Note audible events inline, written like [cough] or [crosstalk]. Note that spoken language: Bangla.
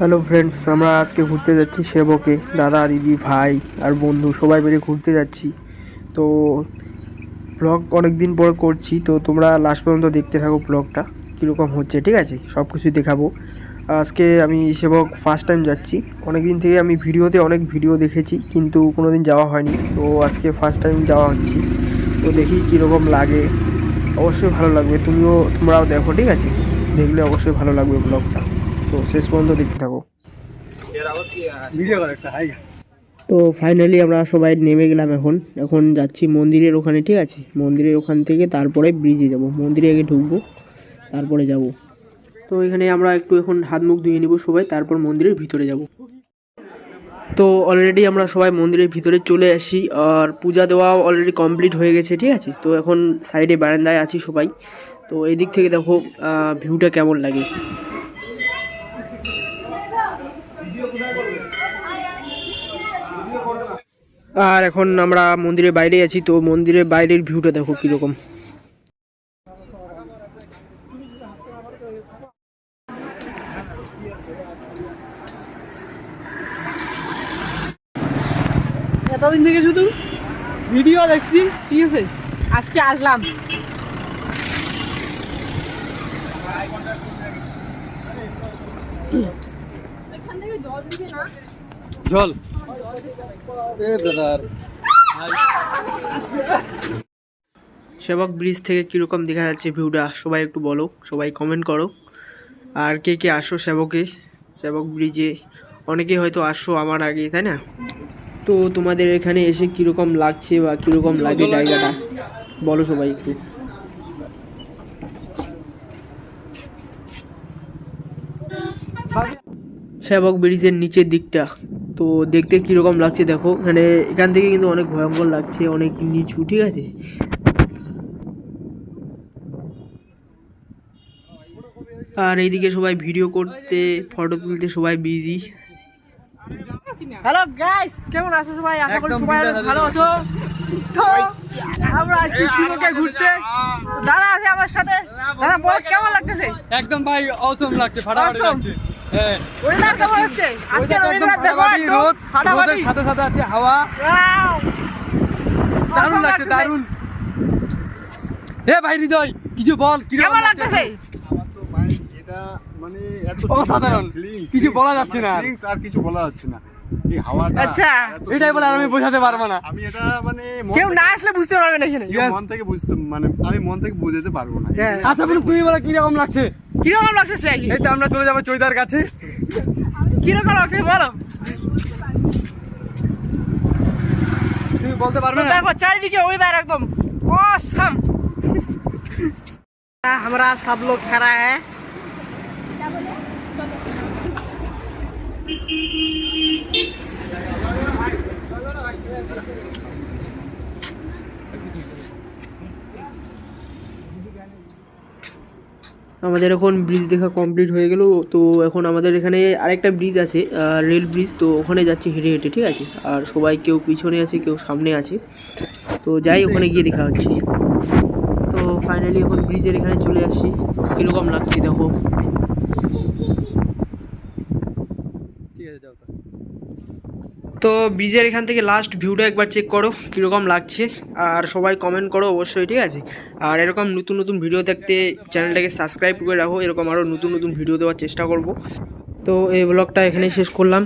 হ্যালো ফ্রেন্ডস আমরা আজকে ঘুরতে যাচ্ছি সেবকে, দাদা, দিদি, ভাই আর বন্ধু, সবাই মিলে ঘুরতে যাচ্ছি। তো ব্লগ অনেক দিন পর করছি, তো তোমরা লাস্ট পর্যন্ত দেখতে থাকো ব্লগটা কীরকম হচ্ছে, ঠিক আছে? সব কিছু দেখাবো। আজকে আমি সেবক ফার্স্ট টাইম যাচ্ছি। অনেক দিন থেকে আমি ভিডিওতে অনেক ভিডিও দেখেছি, কিন্তু কোনো দিন যাওয়া হয়নি। তো আজকে ফার্স্ট টাইম যাওয়া হচ্ছে। তো দেখি কীরকম লাগে। অবশ্যই ভালো লাগবে। তুমিও, তোমরাও দেখো, ঠিক আছে? দেখলে অবশ্যই ভালো লাগবে ব্লগটা তো শেষ পর্যন্ত দেখতে থাকো। তো ফাইনালি আমরা সবাই নেমে গেলাম এখন। এখন যাচ্ছি মন্দিরের ওখানে ঠিক আছে? মন্দিরের ওখান থেকে তারপরে ব্রিজে যাব। মন্দিরে আগে ঢুকবো তারপরে যাব। তো এখানে আমরা একটু এখন হাত মুখ ধুয়ে নিব সবাই তারপর মন্দিরের ভিতরে যাব। তো অলরেডি আমরা সবাই মন্দিরের ভিতরে চলে আসি আর পূজা দেওয়া অলরেডি কমপ্লিট হয়ে গেছে ঠিক আছে? তো এখন সাইডে বারান্দায় আছি সবাই। তো এই দিক থেকে দেখো ভিউটা কেমন লাগে। আর এখন আমরা মন্দিরের বাইরে আছি, তো মন্দিরের বাইরের ভিউটা দেখো কীরকম। এতদিন থেকে শুধু ভিডিও দেখছি, ঠিক আছে? আজকে আসলাম। জল। এ ব্রাদার। সেবক ব্রিজ থেকে কীরকম দেখা যাচ্ছে ভিউটা সবাই একটু বলো সবাই কমেন্ট করো। আর কে কে আসো সেবকে? সেবক ব্রিজে। অনেকে হয়তো আসো আমার আগে তাই না? তো তোমাদের এখানে এসে কীরকম লাগছে বা কীরকম লাগে জায়গাটা? বলো সবাই একটু। সেবক ব্রিজের নিচের দিকটা। তো দেখতে কীরকম লাগছে দেখো। মানে এখান থেকে কিন্তু অনেক ভয়ঙ্কর লাগছে অনেক নিচু ঠিক আছে? আর এইদিকে সবাই ভিডিও করতে ফটো তুলতে সবাই বিজি হ্যালো গাইস কেমন আছো সবাই? আশা করি সবাই ভালো আছো। তো আমরা আছি শিবকে ঘুরতে। দাদা। আছে আমার সাথে। দাদা বল কেমন লাগতেছে? একদম ভাই অসম লাগছে ফাটাফাটি লাগছে। সাথে সাথে আছে হাওয়া! দারুণ লাগছে দারুণ হে ভাই হৃদয় কিছু বল কেমন লাগতেছে মানে এত অসাধারণ। কিছু বলা যাচ্ছে না। আর কিছু বলা যাচ্ছে না আচ্ছা এটাই আমি মানে মানে হ্যাঁ। আচ্ছা, কীরকম লাগছে? আমরা চলে যাব চৈদার কাছে। কীরকম লাগছে বলো। তুমি বলতে পারবে না? দেখো চারিদিকে ওয়েদার একদম [laughs] আমরা সব লোক খারা হ্যাঁ? আমাদের এখন ব্রিজ দেখা কমপ্লিট হয়ে গেল। তো এখন আমাদের এখানে আরেকটা ব্রিজ আছে রেল ব্রিজ তো ওখানে যাচ্ছি হেঁটে হেঁটে, ঠিক আছে? আর সবাই কেউ পিছনে আছে, কেউ সামনে আছে। তো যাই, ওখানে গিয়ে দেখা হচ্ছে। তো ফাইনালি এখন ব্রিজের এখানে চলে আসছি। কীরকম লাগছে দেখো ঠিক আছে যাও তাহলে। তো ব্রিজের এখান থেকে লাস্ট ভিউটা একবার চেক করো, কীরকম লাগছে, আর সবাই কমেন্ট করো অবশ্যই, ঠিক আছে? আর এরকম নতুন নতুন ভিডিও দেখতে চ্যানেলটাকে সাবস্ক্রাইব করে রাখো, এরকম আরও নতুন নতুন ভিডিও দেওয়ার চেষ্টা করব। তো এই ব্লগটা এখানেই শেষ করলাম।